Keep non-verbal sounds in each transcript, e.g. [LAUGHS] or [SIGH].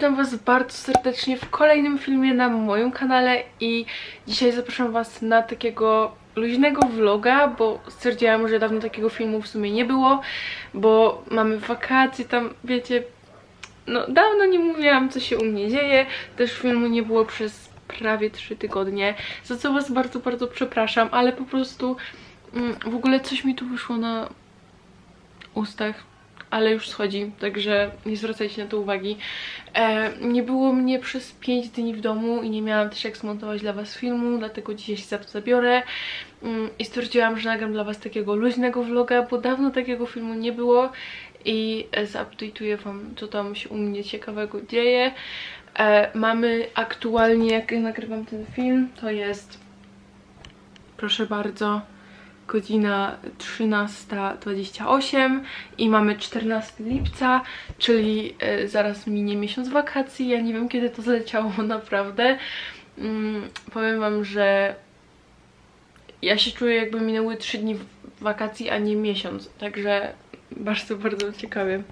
witam was bardzo serdecznie w kolejnym filmie na moim kanale i dzisiaj zapraszam was na takiego luźnego vloga, bo stwierdziłam, że dawno takiego filmu w sumie nie było, bo mamy wakacje, tam wiecie, no dawno nie mówiłam co się u mnie dzieje, też filmu nie było przez prawie 3 tygodnie, za co was bardzo, bardzo przepraszam, ale po prostu mm, w ogóle coś mi tu wyszło na ustach, ale już schodzi, także nie zwracajcie na to uwagi. E, nie było mnie przez 5 dni w domu i nie miałam też jak zmontować dla was filmu, dlatego dzisiaj się za to zabiorę mm, i stwierdziłam, że nagram dla was takiego luźnego vloga, bo dawno takiego filmu nie było i e, zaupdate'uję wam, co tam się u mnie ciekawego dzieje. E, mamy aktualnie, jak nagrywam ten film, to jest proszę bardzo godzina 13.28 i mamy 14 lipca, czyli e, zaraz minie miesiąc wakacji. Ja nie wiem kiedy to zleciało [LAUGHS] naprawdę. Mm, powiem wam, że ja się czuję jakby minęły 3 dni wakacji, a nie miesiąc, także bardzo, bardzo ciekawie.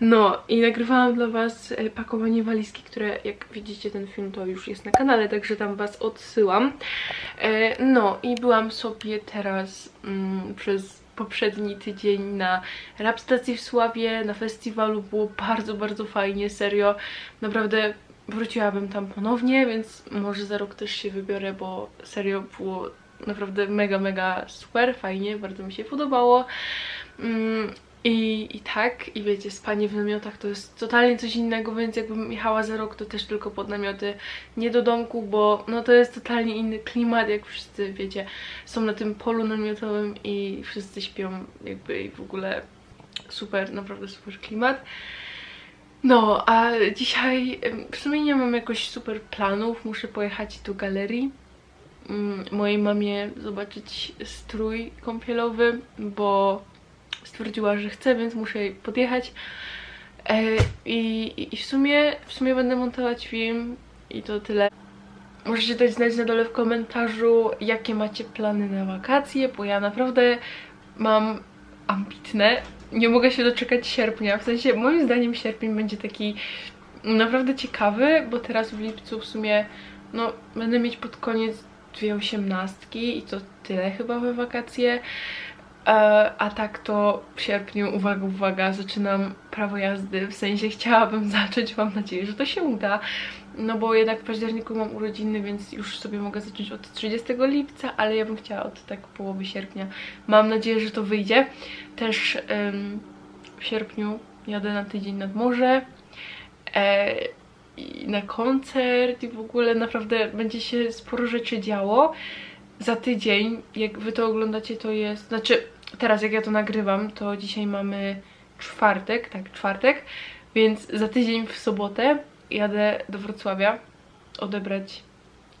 No i nagrywałam dla was e, pakowanie walizki, które jak widzicie ten film to już jest na kanale, także tam was odsyłam. E, No i byłam sobie teraz mm, przez poprzedni tydzień na rap stacji w Sławie, na festiwalu, było bardzo, bardzo fajnie, serio. Naprawdę wróciłabym tam ponownie, więc może za rok też się wybiorę, bo serio było naprawdę mega, mega super, fajnie, bardzo mi się podobało. Mm, I, I tak, i wiecie, spanie w namiotach to jest totalnie coś innego, więc jakbym jechała za rok, to też tylko pod namioty, nie do domku, bo no to jest totalnie inny klimat, jak wszyscy, wiecie, są na tym polu namiotowym i wszyscy śpią jakby i w ogóle super, naprawdę super klimat. No, a dzisiaj w sumie nie mam jakoś super planów, muszę pojechać do galerii mm, mojej mamie zobaczyć strój kąpielowy, bo stwierdziła, że chce, więc muszę jej podjechać. E, i, i- w sumie w sumie będę montować film i to tyle. Możecie dać znać na dole w komentarzu, jakie macie plany na wakacje, bo ja naprawdę mam ambitne. Nie mogę się doczekać sierpnia. W sensie, moim zdaniem sierpień będzie taki naprawdę ciekawy, bo teraz w lipcu w sumie no, będę mieć pod koniec dwie osiemnastki i to tyle chyba we wakacje. E, a tak to w sierpniu, uwaga, uwaga, zaczynam prawo jazdy. W sensie chciałabym [LAUGHS] zacząć, mam nadzieję, że to się uda. No bo jednak w październiku mam urodziny, więc już sobie mogę zacząć od 30 lipca, ale ja bym chciała od tak połowy sierpnia. Mam nadzieję, że to wyjdzie. Też em, w sierpniu jadę na tydzień nad morze. E, i na koncert i w ogóle naprawdę będzie się sporo rzeczy działo. Za tydzień, jak wy to oglądacie, to jest. Znaczy, teraz jak ja to nagrywam, to dzisiaj mamy czwartek, tak, czwartek, więc za tydzień w sobotę jadę do Wrocławia odebrać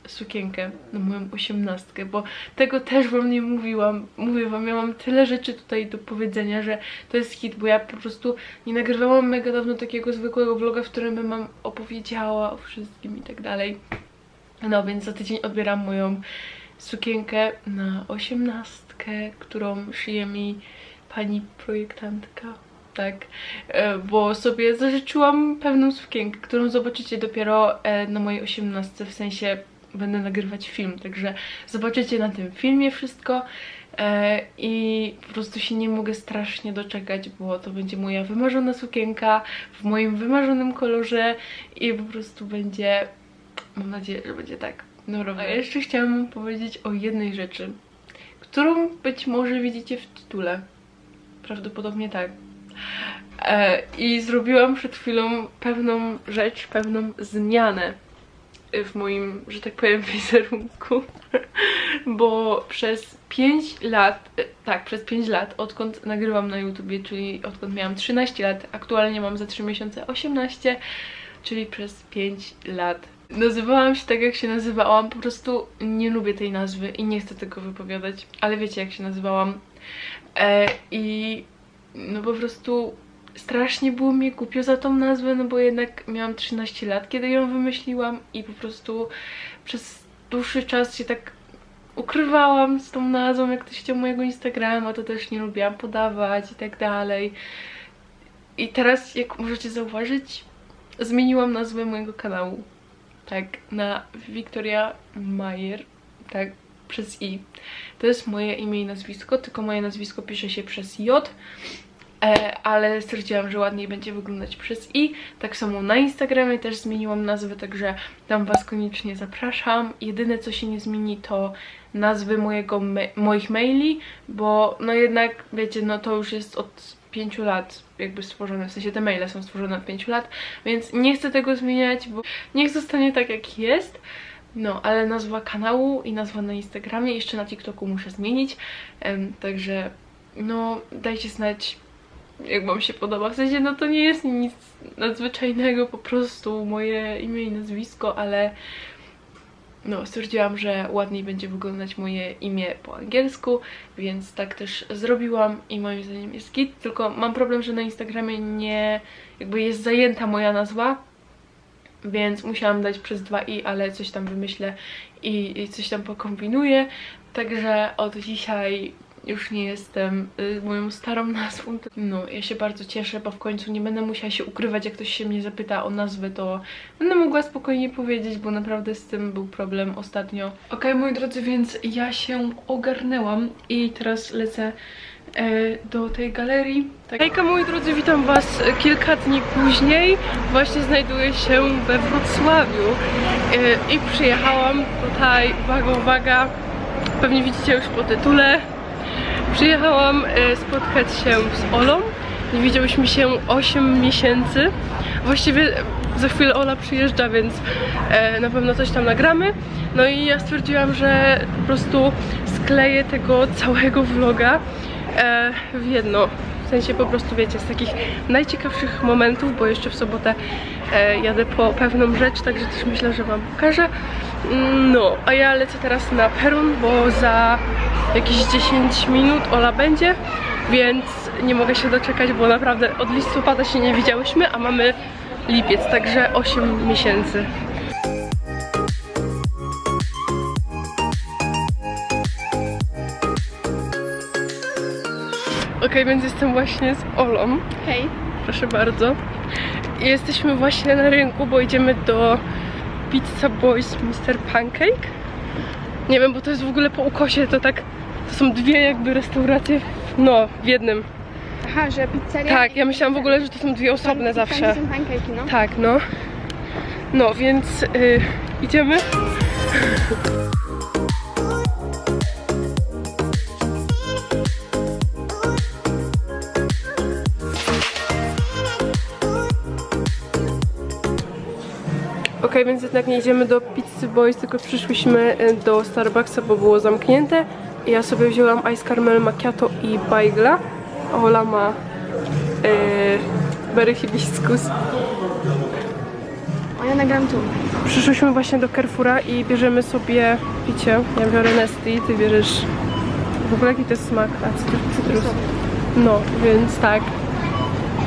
sukienkę na moją osiemnastkę, bo tego też wam nie mówiłam. Mówię wam, ja mam tyle rzeczy tutaj do powiedzenia, że to jest hit, bo ja po prostu nie nagrywałam mega dawno takiego zwykłego vloga, w którym bym wam opowiedziała o wszystkim i tak dalej. No więc za tydzień odbieram moją sukienkę na osiemnastkę, którą szyje mi pani projektantka. Tak, e, bo sobie zażyczyłam pewną sukienkę, którą zobaczycie dopiero e, na mojej osiemnastce, w sensie będę nagrywać film, także zobaczycie na tym filmie wszystko e, i po prostu się nie mogę strasznie doczekać, bo to będzie moja wymarzona sukienka w moim wymarzonym kolorze i po prostu będzie, mam nadzieję, że będzie tak. Dobra, a jeszcze chciałam powiedzieć o jednej rzeczy, którą być może widzicie w tytule. Prawdopodobnie tak. E, I zrobiłam przed chwilą pewną rzecz, pewną zmianę w moim, że tak powiem, [LAUGHS] wizerunku, bo przez 5 lat, e, tak, przez 5 lat, odkąd nagrywam na YouTubie, czyli odkąd miałam 13 lat, aktualnie mam za 3 miesiące 18, czyli przez 5 lat. Nazywałam się tak, jak się nazywałam, po prostu nie lubię tej nazwy i nie chcę tego wypowiadać, ale wiecie, jak się nazywałam. E, I no po prostu strasznie było mi głupio za tą nazwę, no bo jednak miałam 13 lat, kiedy ją wymyśliłam i po prostu przez dłuższy czas się tak ukrywałam z tą nazwą, jak ktoś chciał mojego Instagrama, to też nie lubiłam podawać i tak dalej. I teraz, jak możecie zauważyć, zmieniłam nazwę mojego kanału. Tak, na Victoria Mayer. Tak, przez i. To jest moje imię i nazwisko, tylko moje nazwisko pisze się przez J. E, ale stwierdziłam, że ładniej będzie wyglądać przez i. Tak samo na Instagramie też zmieniłam nazwę, także tam Was koniecznie zapraszam. Jedyne co się nie zmieni to nazwy mojego moich maili, bo no jednak wiecie, no to już jest od 5 lat jakby stworzone, w sensie te maile są stworzone od 5 lat, więc nie chcę tego zmieniać, bo niech zostanie tak jak jest. No, ale nazwa kanału i nazwa na Instagramie, jeszcze na TikToku muszę zmienić, em, także no dajcie znać jak wam się podoba. W sensie, no to nie jest nic nadzwyczajnego, po prostu moje imię i nazwisko, ale no stwierdziłam, że ładniej będzie wyglądać moje imię po angielsku, więc tak też zrobiłam i moim zdaniem jest git, tylko mam problem, że na Instagramie nie, jakby jest zajęta moja nazwa, więc musiałam dać przez dwa i, ale coś tam wymyślę i, i coś tam pokombinuję, także od dzisiaj już nie jestem y, moją starą nazwą. No, ja się bardzo cieszę, bo w końcu nie będę musiała się ukrywać, jak ktoś się mnie zapyta o nazwę, to będę mogła spokojnie powiedzieć, bo naprawdę z tym był problem ostatnio. Okej, moi drodzy, więc ja się ogarnęłam i teraz lecę e, do tej galerii. Tak. Hejka moi drodzy, witam was kilka dni później. Właśnie znajduję się we Wrocławiu e, i przyjechałam tutaj, uwaga, uwaga, pewnie widzicie już po tytule. Przyjechałam e, spotkać się z Olą. Nie widziałyśmy się 8 miesięcy. Właściwie za chwilę Ola przyjeżdża, więc e, na pewno coś tam nagramy. No i ja stwierdziłam, że po prostu skleję tego całego vloga e, w jedno. W sensie po prostu wiecie, z takich najciekawszych momentów, bo jeszcze w sobotę jadę po pewną rzecz, także też myślę, że wam pokażę. Mm, No, a ja lecę teraz na peron, bo za jakieś 10 minut Ola będzie, więc nie mogę się doczekać, bo naprawdę od listopada się nie widziałyśmy, a mamy lipiec, także 8 miesięcy. Okej, więc jestem właśnie z Olą. Hej. Proszę bardzo. Jesteśmy właśnie na rynku, bo idziemy do Pizza Boys Mr. Pancake. Nie wiem, bo to jest w ogóle po ukosie, to tak, to są dwie jakby restauracje, no, w jednym. Aha, że pizzeria... Tak, ja myślałam w ogóle, że to są dwie osobne zawsze. są pancake'i, no. Tak, no. No, więc y, idziemy. Więc jednak nie idziemy do Pizzy Boys, tylko przyszliśmy y, do Starbucksa, bo było zamknięte. Ja sobie wzięłam ice caramel macchiato i bagla. a Ola ma yy, berry hibiscus. O, ja nagram tu. Przyszłyśmy właśnie do Carrefoura i bierzemy sobie picie. Ja biorę Nesty, ty bierzesz... W ogóle jaki to jest smak? A, cytrus. cytrus. No, więc tak.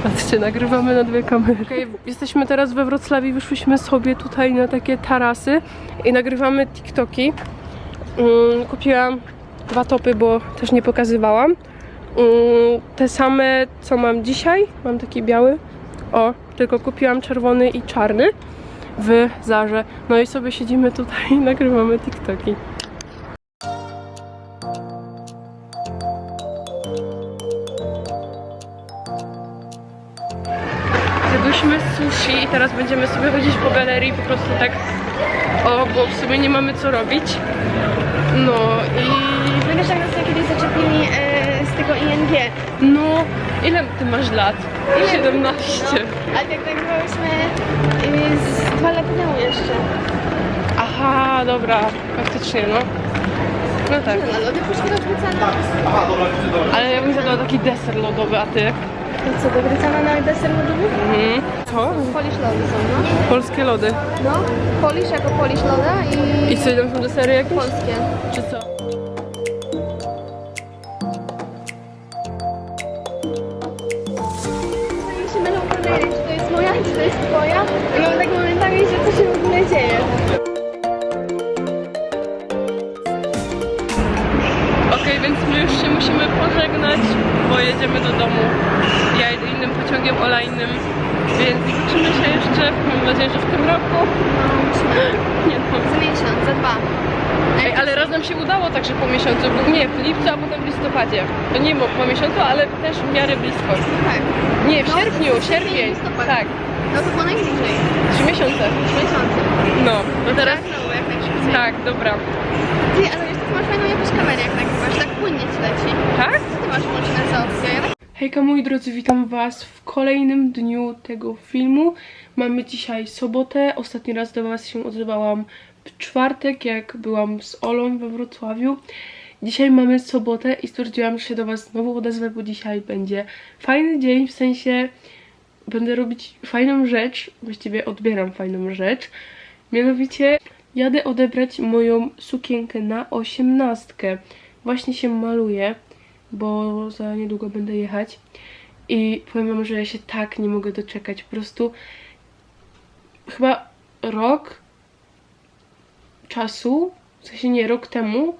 Patrzcie, nagrywamy na dwie kamery. Okay, jesteśmy teraz we Wrocławiu, wyszłyśmy sobie tutaj na takie tarasy i nagrywamy TikToki. Mm, kupiłam dwa topy, bo też nie pokazywałam. Mm, te same, co mam dzisiaj. Mam taki biały. O, tylko kupiłam czerwony i czarny w Zarze. No i sobie siedzimy tutaj i [LAUGHS] nagrywamy TikToki. Teraz będziemy sobie chodzić po galerii po prostu tak o, bo w sumie nie mamy co robić. No i Pamiętasz, jak nas kiedyś zaczepili e, z tego ING? no, ile ty masz lat? 17. Ale tak nagrywałyśmy e, z dwa lata temu jeszcze. Aha, dobra, faktycznie, no. No tak. No, lody. Ale ja bym zadała taki deser lodowy, a ty? Co, na deser lodowy? Mhm. Co? Polish lody są, no. Polskie lody. No, Polish jako Polish loda i, I co, tam są desery jakieś? polskie. Czy co? Czasami się mylą kamery, czy to jest moja, czy to jest twoja. I mam tak momentami, że się w ogóle dzieje. Okej, więc my już się musimy pożegnać, bo jedziemy do domu. Pociągiem, Ola innym Więc zobaczymy się jeszcze, mam nadzieję, że w tym roku. No. Nie no. Za miesiąc, za dwa. Ej, ale raz nam się udało także po miesiącu, bo nie, w lipcu, a potem w listopadzie. To nie po miesiącu, ale też w miarę blisko. Tak. Nie, w No, sierpniu, sierpień, listopad. Tak, No to było najbliżej. trzy miesiące. Trzy miesiące. No, no teraz Tak, tak, dobra. Ty, ale wiesz, ty masz fajną jakąś kamerę, jak nagrywasz, tak płynnie ci leci. Tak? Co ty masz włączone za? Ja tak Hejka moi drodzy, witam was w kolejnym dniu tego filmu. Mamy dzisiaj sobotę. Ostatni raz do was się odzywałam w czwartek, jak byłam z Olą we Wrocławiu. Dzisiaj mamy sobotę i stwierdziłam, że się do was znowu odezwę, bo dzisiaj będzie fajny dzień, w sensie będę robić fajną rzecz, właściwie odbieram fajną rzecz. Mianowicie jadę odebrać moją sukienkę na osiemnastkę. Właśnie się maluję bo za niedługo będę jechać. I powiem wam, że ja się tak nie mogę doczekać. Po prostu chyba rok czasu, w sensie nie, rok temu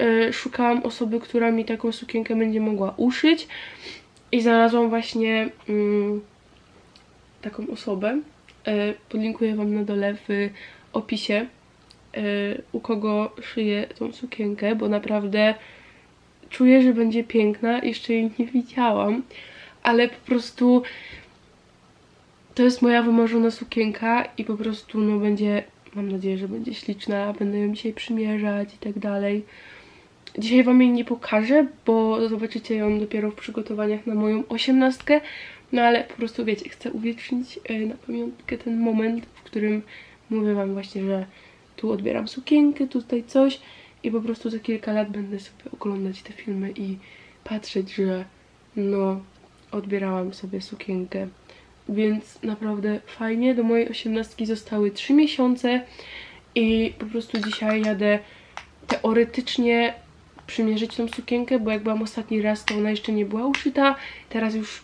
y, szukałam osoby, która mi taką sukienkę będzie mogła uszyć i znalazłam właśnie mm, taką osobę. Y, podlinkuję wam na dole w opisie y, u kogo szyję tą sukienkę, bo naprawdę czuję, że będzie piękna. Jeszcze jej nie widziałam, ale po prostu to jest moja wymarzona sukienka i po prostu no będzie, mam nadzieję, że będzie śliczna, będę ją dzisiaj przymierzać i tak dalej. Dzisiaj wam jej nie pokażę, bo zobaczycie ją dopiero w przygotowaniach na moją osiemnastkę, no ale po prostu wiecie, chcę uwiecznić e, na pamiątkę ten moment, w którym mówię wam właśnie, że tu odbieram sukienkę, tutaj coś i po prostu za kilka lat będę sobie oglądać te filmy i patrzeć, że no, odbierałam sobie sukienkę. Więc naprawdę fajnie. Do mojej osiemnastki zostały 3 miesiące i po prostu dzisiaj jadę teoretycznie przymierzyć tą sukienkę, bo jak byłam ostatni raz, to ona jeszcze nie była uszyta. Teraz już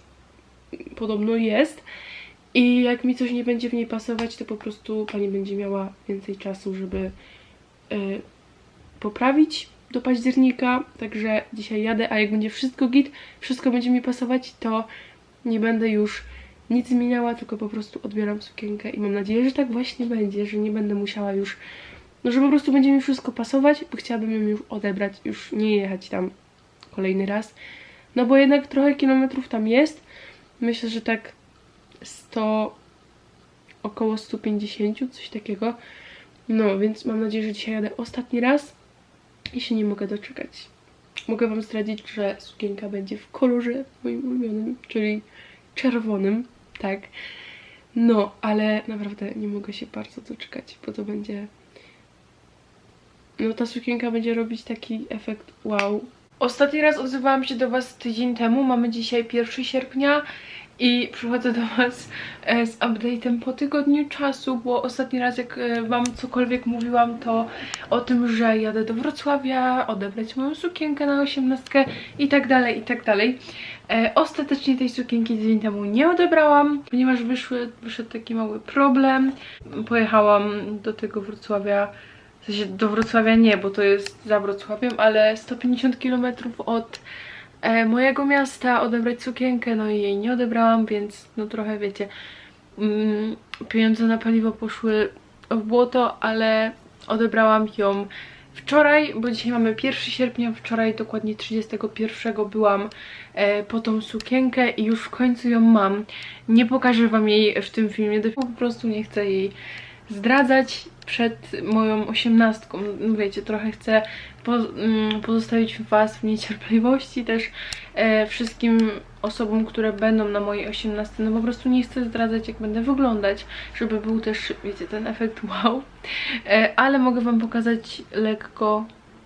podobno jest. I jak mi coś nie będzie w niej pasować, to po prostu pani będzie miała więcej czasu, żeby y, poprawić do października, także dzisiaj jadę, a jak będzie wszystko git, wszystko będzie mi pasować, to nie będę już nic zmieniała, tylko po prostu odbieram sukienkę i mam nadzieję, że tak właśnie będzie, że nie będę musiała już, no że po prostu będzie mi wszystko pasować, bo chciałabym ją już odebrać, już nie jechać tam kolejny raz, no bo jednak trochę kilometrów tam jest, myślę, że tak 100, około 150, coś takiego, no więc mam nadzieję, że dzisiaj jadę ostatni raz, i się nie mogę doczekać. Mogę Wam zdradzić, że sukienka będzie w kolorze moim ulubionym, czyli czerwonym, tak. No, ale naprawdę nie mogę się bardzo doczekać, bo to będzie... No ta sukienka będzie robić taki efekt wow. Ostatni raz odzywałam się do Was tydzień temu, mamy dzisiaj 1 sierpnia i przychodzę do Was e, z update'em po tygodniu czasu, bo ostatni raz jak e, Wam cokolwiek mówiłam to o tym, że jadę do Wrocławia, odebrać moją sukienkę na osiemnastkę i tak dalej, i tak dalej. E, ostatecznie tej sukienki tydzień temu nie odebrałam, ponieważ wyszły, wyszedł taki mały problem. Pojechałam do tego Wrocławia, w sensie do Wrocławia nie, bo to jest za Wrocławiem, ale 150 km od mojego miasta odebrać sukienkę, no i jej nie odebrałam, więc no trochę wiecie, mm, pieniądze na paliwo poszły w błoto, ale odebrałam ją wczoraj, bo dzisiaj mamy 1 sierpnia, wczoraj dokładnie 31 byłam e, po tą sukienkę i już w końcu ją mam. Nie pokażę wam jej w tym filmie, po prostu nie chcę jej zdradzać przed moją osiemnastką. Wiecie, trochę chcę mm, pozostawić was w niecierpliwości też e, wszystkim osobom, które będą na mojej osiemnastce. No po prostu nie chcę zdradzać, jak będę wyglądać, żeby był też, wiecie, ten efekt wow. E, ale mogę wam pokazać lekko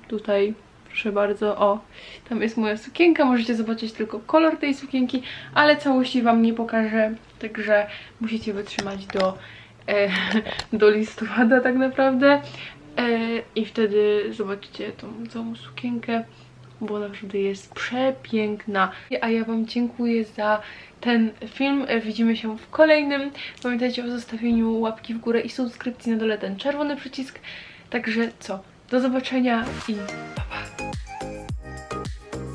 tutaj, proszę bardzo, o, tam jest moja sukienka, możecie zobaczyć tylko kolor tej sukienki, ale całości wam nie pokażę, także musicie wytrzymać do, do listopada tak naprawdę e, i wtedy zobaczycie tą całą sukienkę, bo naprawdę jest przepiękna. A ja wam dziękuję za ten film. E, Widzimy się w kolejnym. Pamiętajcie o zostawieniu łapki w górę i subskrypcji na dole ten czerwony przycisk. Także co? Do zobaczenia i